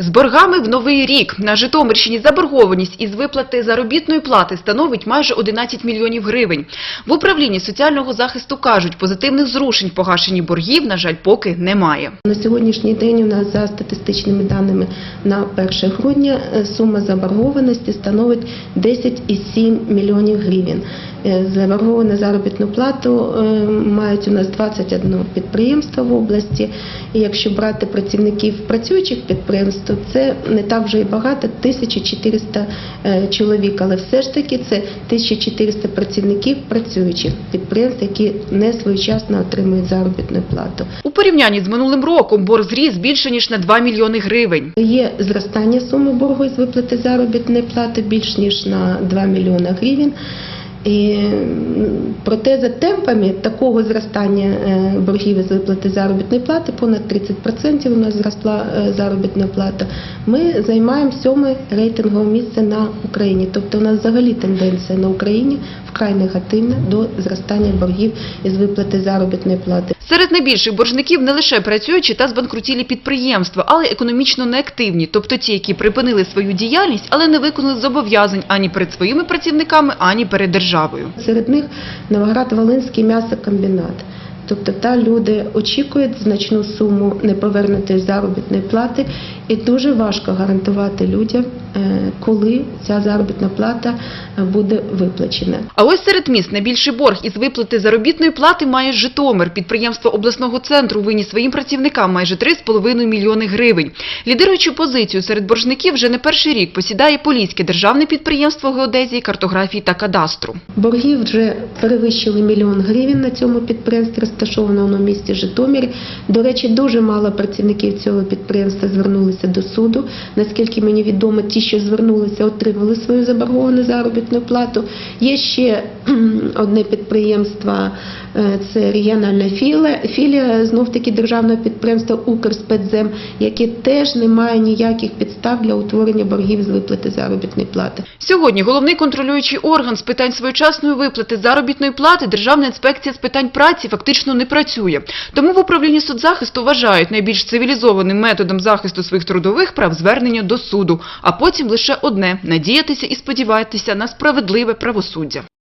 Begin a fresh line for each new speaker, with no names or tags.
З боргами в новий рік на Житомирщині заборгованість із виплати заробітної плати становить майже 11 мільйонів гривень. В управлінні соціального захисту кажуть, позитивних зрушень погашенні боргів, на жаль, поки немає.
На сьогоднішній день у нас за статистичними даними на 1 грудня е, сума заборгованості становить 10,7 мільйонів гривень. Е, Заборговану заробітну плату е, мають у нас 21 підприємство в області. І якщо брати працівників працюючих підприємств, то це не так вже і багато 1400 е, чоловік, але все ж таки це 1400 працівників працюючих підприємств, які не своєчасно отримують заробітну плату.
У порівнянні з минулим роком борг зріс більше ніж на 2 мільйони гривень.
Є зростання суми боргу із виплати заробітної плати більш ніж на 2 мільйони гривень. І, проте за темпами такого зростання е, боргів із виплати заробітної плати, понад 30% у нас зросла е, заробітна плата, ми займаємо сьоме рейтингове місце на Україні. Тобто у нас взагалі тенденція на Україні вкрай негативна до зростання боргів із виплати заробітної плати.
Серед найбільших боржників не лише працюючі та збанкрутілі підприємства, але й економічно неактивні, тобто ті, які припинили свою діяльність, але не виконали зобов'язань ані перед своїми працівниками, ані перед державою.
Серед них Новоград-Волинський м'ясокомбінат. Тобто та люди очікують значну суму неповернутої заробітної плати, і дуже важко гарантувати людям, е, коли ця заробітна плата е, буде виплачена.
А ось серед міст найбільший борг із виплати заробітної плати має Житомир. Підприємство обласного центру виніс своїм працівникам майже 3,5 мільйони гривень. Лідируючу позицію серед боржників вже не перший рік посідає Поліське державне підприємство геодезії, картографії та кадастру.
Борги вже перевищили мільйон гривень на цьому підприємстві, розташованому в місті Житомирі. До речі, дуже мало працівників цього підприємства звернулися до суду. Наскільки мені відомо, ті, що звернулися, отримали свою заборговану заробітну плату. Є ще одне підприємство, е, це регіональна філія, філія знов таки державного підприємства Укрспецзем, яке теж не має ніяких підстав для утворення боргів з виплати заробітної плати.
Сьогодні головний контролюючий орган з питань своєчасної виплати заробітної плати Державна інспекція з питань праці фактично не працює. Тому в управлінні соцзахисту вважають найбільш цивілізованим методом захисту своїх трудових прав звернення до суду, а потім лише одне – надіятися і сподіватися на справедливе правосуддя.